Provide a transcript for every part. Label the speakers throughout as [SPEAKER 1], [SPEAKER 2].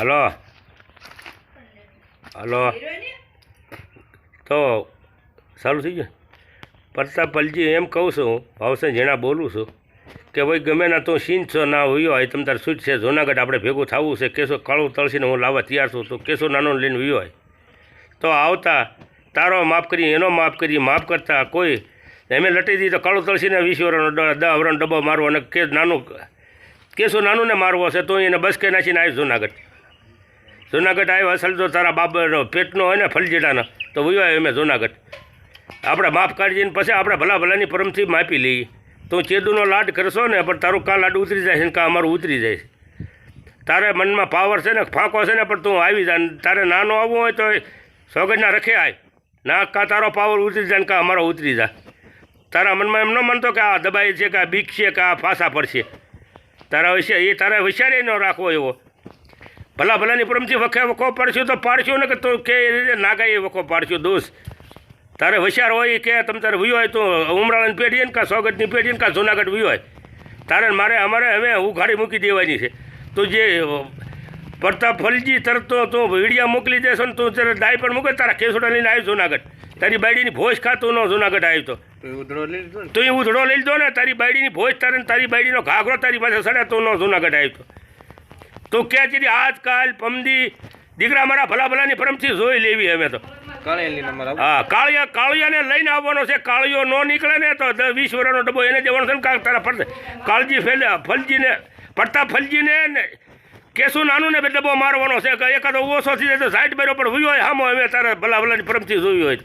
[SPEAKER 1] Hello hello તો, સારું થઈ ગયું. પ્રતાપલજી, એમ કહું છું ભાવસેન જેણા બોલું છું, કે ભાઈ ગમે ના તું સીન છો, ના વિયો હોય, તમ તાર શું છે. જુનાગઢ આપણે ભેગું થવું છે, કેસો કાળું તળસીને હું લાવવા તૈયાર છું, તો કેસો નાનો લઈને વિયો હોય. તો આવતા, તારો માફ કરી, એનો માફ કરી, માફ કરતા કોઈ, એમે લટી દીધી તો કાળું તળસીને વીસ વર્ષનો દસ વરણ ડબ્બો મારવો અને કે નાનું, કેસો નાનું ને મારવો હશે તો એને બસ કે નાખીને આવી જુનાગઢ. જુનાગઢ આવ્યો, અસલ તો તારા બાબાનો પેટનો હોય ને, ફલજીડાનો. તો વયો આવ્યો મેં જુનાગઢ. આપણે માફ કાઢીને પછી આપણે ભલા ભલાની પરમથી માપી લઈએ તું ચેદુનો લાડ કરશો ને, પણ તારું કાં લાડ ઉતરી જાય છે ને કાં અમારું ઉતરી જાય છે. તારે મનમાં પાવર છે ને, ફાંકો છે ને, પણ તું આવી જા. તારે નાનો આવવું હોય તો સોગજના રખે આય. ના કાં તારો પાવર ઉતરી જાય ને કાં અમારો ઉતરી જાય. તારા મનમાં એમ ન માનતો કે આ દબાઈ છે કે આ બીક છે કે આ ફાંસા પડશે તારા વિશે એ તારા હોશિયારી ન રાખવો એવો. ભલા ભલાની પરમથી વખે વખો પાડશું તો પાડશું ને કે તું કે એ રીતે નાગાઈ વખો પાડશું દોષ. તારે હોશિયાર હોય કે તમે તારે વિયો હોય તો ઉમરાળાની પેઢી ને કાં સોગટની પેઢી ને કાં જુનાગઢ વિયો હોય. તારે મારે અમારે હવે ઉઘાડી મૂકી દેવાની છે. તો જે પડતા ફલજી તરત તો તું વીડિયા મોકલી દેશો ને તું તારે ડાય પણ મૂકે તારા કેસોડા લઈને આવ્યો જુનાગઢ. તારી બાયડીની ભોજ ખાતું ન જુનાગઢ આવ્યો તો.
[SPEAKER 2] તો ઉધડો લઈ લીધો
[SPEAKER 1] તું એ ઉધડો લઈ લીધો ને તારી બાયડીની ભોજ તારે તારી બાયડીનો ઘાઘરો તારી પાસે સડે તું ન જુનાગઢ આવ્યો તો. તું કે છે આજકાલ પમદી દીકરા મારા ભલા ભલાની પરમથી જોઈ લેવી અમે તો. હા કાળિયા કાળિયાને લઈને આવવાનો છે કાળિયો ન નીકળે ને તો દસ વીસ વર્ષનો ડબ્બો એને દેવાનો છે ને તારા ફરતે કાળજી ફેલે ફલજીને પડતા ફલજીને ને કેસું નાનું ને બે ડબ્બો મારવાનો છે કે એકાદો ઓછો થઈ જાય તો સાઈડ બેરો પણ હોય હોય હામો અમે તારા ભલા ભલાની પરમથી જોયું હોય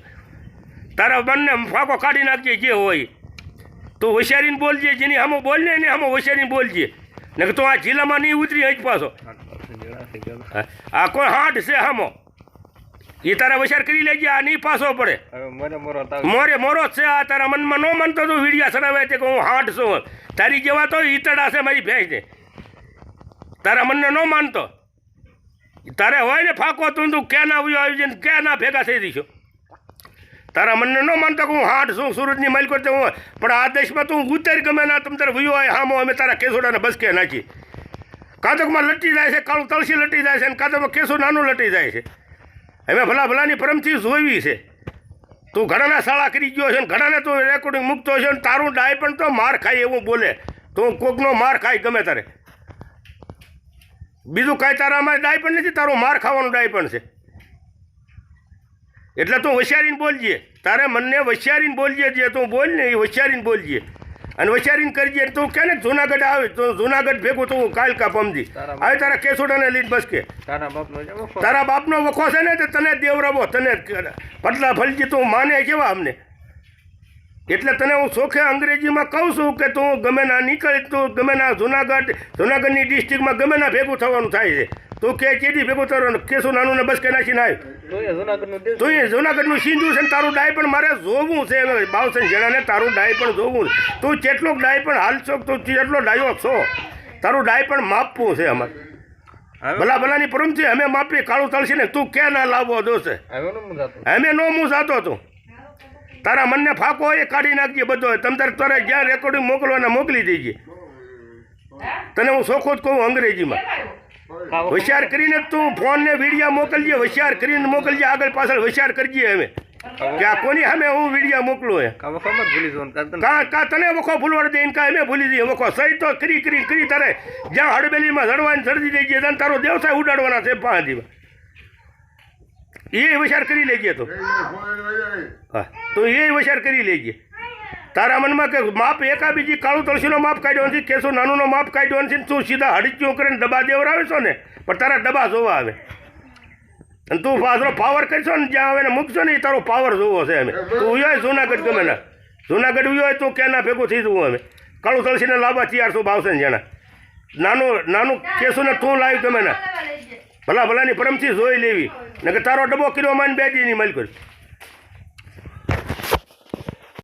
[SPEAKER 1] તારા મનને ફાંકો કાઢી નાખજે જે હોય. તું હોશિયારીને બોલજે જેની હામો બોલ ને એને હામો હોશિયારીને બોલજે. ને તું આ જિલ્લામાં નહીં ઉતરી હજ પાછો. આ કોઈ હાટ છે હામો. એ તારા વિચાર કરી લેજે આ નહીં પાછો પડે.
[SPEAKER 2] મોરો
[SPEAKER 1] મોરે છે આ તારા મનમાં ન માનતો તું વીડિયા સડાવે છે કે હું હાટ છું તારી જેવા તો ઈતડા છે મારી ભેંસને તારા મનને ન માનતો. તારે હોય ને ફાકો તું તું ક્યાં ના આવ્યો આવી જઈને ક્યાં ના ભેગા થઈ દઈશું તારા મનને ન માનતો હું હાટ છું સુરતની માલિક કરતો હું પણ આ દેશમાં તું ઉતર ગમે ના તમ તારે વયો હોય હામો, અમે તારા કેસોડાને બસકે નાખી. કાંતકમાં લટી જાય છે, કાળું તળસી લટી જાય છે અને કાંતકમાં કેસો નાનું લટી જાય છે. અમે ભલા ભલાની પરમથી જોઈવી છે. તું ઘણાના શાળા કરી ગયો છે ને ઘણાને તું રેકોર્ડિંગ મૂકતો છે ને તારું ડાય પણ તો માર ખાય એવું બોલે. તું કોકનો માર ખાય ગમે તારે. બીજું કાંઈ તારામાં ડાય પણ નથી, તારું માર ખાવાનું ડાય પણ છે. એટલે તું હોશિયારીને બોલજે. તારે મનને હોશિયારીને બોલજે જે તું બોલ ને એ હોશિયારીને બોલજે. અને હોશિયારીને કરજે તું કે ને જુનાગઢ આવે તો જુનાગઢ ભેગું તું કાલ કા પમજી આવે તારા કેસોડાને લઈને બસ કે.
[SPEAKER 2] તારા બાપનો વખો.
[SPEAKER 1] તારા બાપનો વખો છે ને તો તને દેવરાવો તને પટલા ફલજી તું માને કેવા અમને? એટલે તને હું સોખે અંગ્રેજીમાં કહું છું કે તું ગમે ના નીકળે તું ગમે ના જુનાગઢ જુનાગઢની ડિસ્ટ્રિક્ટમાં ગમે ના ભેગું થવાનું થાય છે. તું કે ચેડી ભેગું તારો કેસું નાનું ને બસ કે નાખી નાય
[SPEAKER 2] તો એ જુનાગઢનું દેશ
[SPEAKER 1] તું એ જુનાગઢનું સિંધુ છે ને તારું ડાય પણ મારે જોવું છે. બાવસન જણાને તારું ડાય પણ જોવું તું કેટલો ડાય પણ હાલશો તું કેટલો ડાયો છો તારું ડાય પણ માપવું છે અમારે.
[SPEAKER 2] હવે?
[SPEAKER 1] ભલા ભલાની છે અમે માપી કાળું તળશે ને તું ક્યાં ના લાવવો
[SPEAKER 2] જાતો.
[SPEAKER 1] અમે નો હું જાતો તું. તારા મનને ફાકો હોય એ કાઢી નાખજે બધો. તમ તારે તારે જ્યાં રેકોર્ડિંગ મોકલો ને મોકલી દેજે. તને હું સોખો જ કહું અંગ્રેજીમાં. હોશિયાર કરીને તું ફોન ને વિડીયા મોકલજે હોશિયાર કરીને મોકલજે આગળ પાછળ હોશિયાર કરજે અમે. કે આ કોની અમે હું વિડીયા મોકલું હે
[SPEAKER 2] કાવો ખબર ભૂલી જવાનું કાં તને
[SPEAKER 1] કા તને વખો ભૂલવાડ દે કા અમે ભૂલી દઈએ વખો સહી તો કરી કરી કરી તારે. જ્યાં હડબેલીમાં ચડવાની ચડતી દેજે તને તારો દેવસાય ઉડાડવાના છે પાંચીમાં એ વિચાર કરી લેજે તો. હા તો એ વિચાર કરી લેજે. તારા મનમાં કે માપ એકા બીજી કાળું તળસીનો માપ કાઢ્યો નથી કેસો નાનુંનો માપ કાઢ્યો નથી તું સીધા હડચ્યું કરીને દબા દેવરાવે છો ને, પણ તારા દબા જોવા આવે. અને તું પાછો પાવર કરશો ને, જ્યાં આવે ને મૂકશો ને એ તારો પાવર જોવો છે અમે તું ઉયો જુનાગઢ ગમે ના. જુનાગઢ ઉયો તું ક્યાં ના ભેગું થઈ જવું અમે કાળું તળસીને લાવવા ચિયારસો ભાવશે ને જણા નાનું નાનું કેસું ને તું લાવી ગમે ના. ભલા ભલાની પરમથી જોઈ લેવી. ને કે તારો ડબ્બો કર્યો માન બે દીની મળી કરી